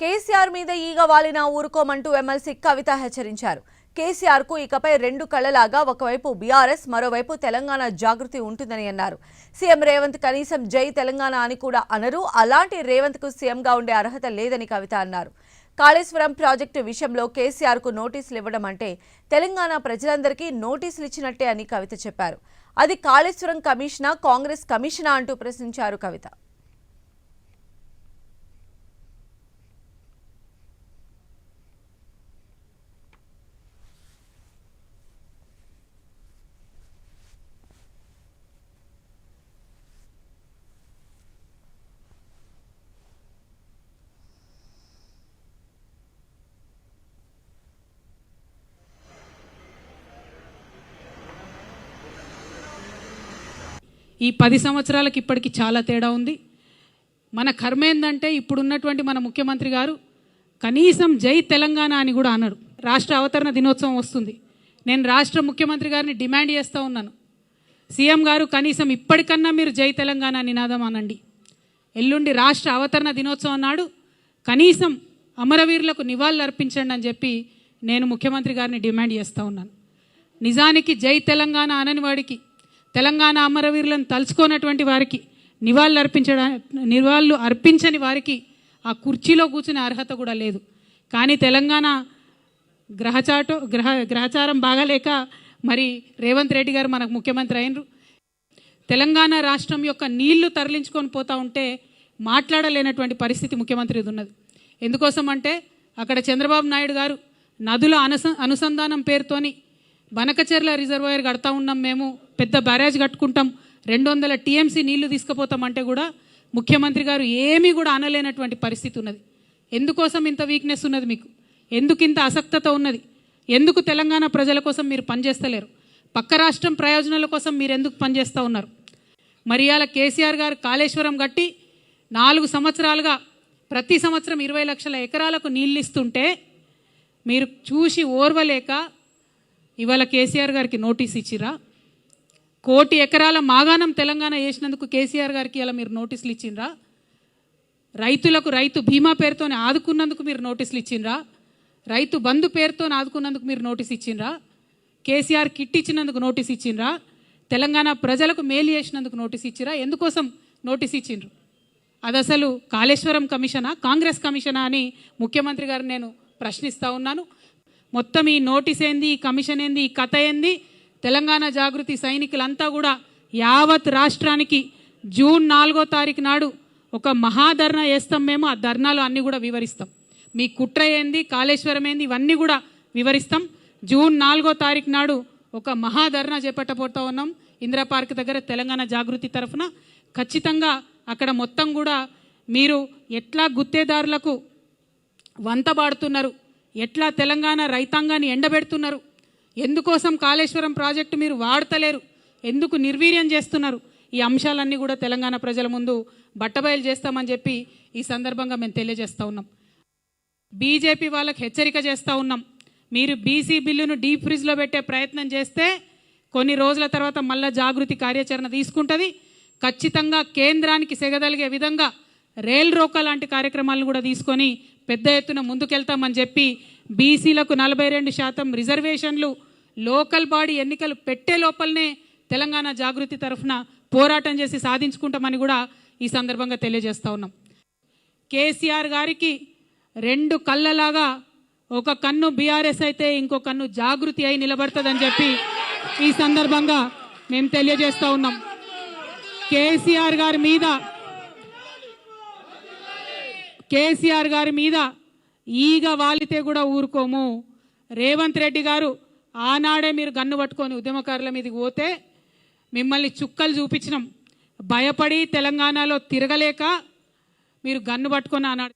కేసీఆర్ మీద ఈగ వాలినా ఊరుకోమంటూ ఎమ్మెల్సీ కవిత హెచ్చరించారు. కేసీఆర్కు ఇకపై రెండు కళ్ళలాగా ఒకవైపు బీఆర్ఎస్ మరోవైపు తెలంగాణ జాగృతి ఉంటుందని అన్నారు. సీఎం రేవంత్ కనీసం జై తెలంగాణ అని కూడా అనరు. అలాంటి రేవంత్కు సీఎంగా ఉండే అర్హత లేదని కవిత అన్నారు. కాళేశ్వరం ప్రాజెక్టు విషయంలో కేసీఆర్కు నోటీసులు ఇవ్వడం అంటే తెలంగాణ ప్రజలందరికీ నోటీసులు ఇచ్చినట్టే అని కవిత చెప్పారు. అది కాళేశ్వరం కమిషనా కాంగ్రెస్ కమిషనా అంటూ ప్రశ్నించారు కవిత. ఈ పది సంవత్సరాలకి ఇప్పటికి చాలా తేడా ఉంది. మన కర్మ ఏంటంటే ఇప్పుడున్నటువంటి మన ముఖ్యమంత్రి గారు కనీసం జై తెలంగాణ అని కూడా అనరు. రాష్ట్ర అవతరణ దినోత్సవం వస్తుంది. నేను రాష్ట్ర ముఖ్యమంత్రి గారిని డిమాండ్ చేస్తూ ఉన్నాను. సీఎం గారు కనీసం ఇప్పటికన్నా మీరు జై తెలంగాణ నినాదం అనండి. ఎల్లుండి రాష్ట్ర అవతరణ దినోత్సవం నాడు కనీసం అమరవీరులకు నివాళులు అర్పించండి అని చెప్పి నేను ముఖ్యమంత్రి గారిని డిమాండ్ చేస్తూ ఉన్నాను. నిజానికి జై తెలంగాణ అనని వాడికి తెలంగాణ అమరవీరులను తలుచుకోనటువంటి వారికి నివాళులు అర్పించడా నివాళులు అర్పించని వారికి ఆ కుర్చీలో కూర్చునే అర్హత కూడా లేదు. కానీ తెలంగాణ గ్రహచాటో గ్రహ గ్రహచారం బాగాలేక మరి రేవంత్ రెడ్డి గారు మనకు ముఖ్యమంత్రి అయినరు. తెలంగాణ రాష్ట్రం యొక్క నీళ్ళు తరలించుకొని పోతా ఉంటే మాట్లాడలేనటువంటి పరిస్థితి ముఖ్యమంత్రిది ఉన్నది. ఎందుకోసం అంటే అక్కడ చంద్రబాబు నాయుడు గారు నదుల అనుసంధానం పేరుతోని బనకచెర్ల రిజర్వాయర్ కడతా ఉన్నాం మేము పెద్ద బ్యారేజ్ కట్టుకుంటాం రెండు వందల టీఎంసీ నీళ్ళు తీసుకుపోతామంటే కూడా ముఖ్యమంత్రి గారు ఏమీ కూడా అనలేనటువంటి పరిస్థితి ఉన్నది. ఎందుకోసం ఇంత వీక్నెస్ ఉన్నది మీకు? ఎందుకు ఇంత అసక్తత ఉన్నది? ఎందుకు తెలంగాణ ప్రజల కోసం మీరు పనిచేస్తలేరు? పక్క రాష్ట్రం ప్రయోజనాల కోసం మీరు ఎందుకు పనిచేస్తూ ఉన్నారు? మరి కేసీఆర్ గారు కాళేశ్వరం కట్టి నాలుగు సంవత్సరాలుగా ప్రతి సంవత్సరం ఇరవై లక్షల ఎకరాలకు నీళ్ళు ఇస్తుంటే మీరు చూసి ఓర్వలేక ఇవాళ కేసీఆర్ గారికి నోటీస్ ఇచ్చిరా? కోటి ఎకరాల మాగాణం తెలంగాణ వేసినందుకు కేసీఆర్ గారికి ఇలా మీరు నోటీసులు ఇచ్చిండ్రా రైతులకు రైతు బీమా పేరుతోనే ఆదుకున్నందుకు మీరు నోటీసులు ఇచ్చిండ్రా రైతు బంధు పేరుతో ఆదుకున్నందుకు మీరు నోటీస్ ఇచ్చిండ్రా కేసీఆర్ కిట్ ఇచ్చినందుకు నోటీస్ ఇచ్చిండ్రా తెలంగాణ ప్రజలకు మేలు చేసినందుకు నోటీస్ ఇచ్చిరా? ఎందుకోసం నోటీస్ ఇచ్చిండ్రు అది అసలు కాళేశ్వరం కమిషనా కాంగ్రెస్ కమిషనా అని ముఖ్యమంత్రి గారు నేను ప్రశ్నిస్తూ ఉన్నాను. మొత్తం ఈ నోటీస్ ఏంది ఈ కమిషన్ ఏంది ఈ కథ ఏంది? తెలంగాణ జాగృతి సైనికులంతా కూడా యావత్ రాష్ట్రానికి జూన్ నాలుగో తారీఖు నాడు ఒక మహాధర్నా వేస్తాం మేము ఆ ధర్నాలు అన్నీ కూడా వివరిస్తాం. మీ కుట్ర ఏంది కాళేశ్వరం ఏంది ఇవన్నీ కూడా వివరిస్తాం. జూన్ నాలుగో తారీఖు నాడు ఒక మహాధర్నా చేపట్టబోతా ఉన్నాం. ఇందిరా పార్క్ దగ్గర తెలంగాణ జాగృతి తరఫున. ఖచ్చితంగా అక్కడ మొత్తం కూడా మీరు ఎట్లా గుత్తేదారులకు వంతబాడుతున్నారు ఎట్లా తెలంగాణ రైతాంగాన్ని ఎండబెడుతున్నారు? ఎందుకోసం కాళేశ్వరం ప్రాజెక్టు మీరు వాడతలేరు? ఎందుకు నిర్వీర్యం చేస్తున్నారు? ఈ అంశాలన్నీ కూడా తెలంగాణ ప్రజల ముందు బట్టబయలు చేస్తామని చెప్పి ఈ సందర్భంగా మేము తెలియజేస్తూ ఉన్నాం. బీజేపీ వాళ్ళకి హెచ్చరిక చేస్తూ ఉన్నాం. మీరు బీసీ బిల్లును డీప్ ఫ్రిజ్లో పెట్టే ప్రయత్నం చేస్తే కొన్ని రోజుల తర్వాత మళ్ళా జాగృతి కార్యాచరణ తీసుకుంటుంది. ఖచ్చితంగా కేంద్రానికి సెగదలిగే విధంగా రైల్ రోకా లాంటి కార్యక్రమాలను కూడా తీసుకొని పెద్ద ఎత్తున ముందుకెళ్తామని చెప్పి బీసీలకు నలభై రెండు శాతం రిజర్వేషన్లు లోకల్ బాడీ ఎన్నికలు పెట్టే లోపలనే తెలంగాణ జాగృతి తరఫున పోరాటం చేసి సాధించుకుంటామని కూడా ఈ సందర్భంగా తెలియజేస్తూ ఉన్నాం. కేసీఆర్ గారికి రెండు కళ్ళలాగా ఒక కన్ను బీఆర్ఎస్ అయితే ఇంకో కన్ను జాగృతి అయి నిలబడుతుందని చెప్పి ఈ సందర్భంగా మేము తెలియజేస్తూ ఉన్నాం. కేసీఆర్ గారి మీద కేసీఆర్ గారి మీద ఈగ వాలితే కూడా ఊరుకోము. రేవంత్ రెడ్డి గారు ఆనాడే మీరు గన్ను పట్టుకొని ఉద్యమకారుల మీదకి పోతే మిమ్మల్ని చుక్కలు చూపించినాం. భయపడి తెలంగాణలో తిరగలేక మీరు గన్ను పట్టుకొని ఆనాడు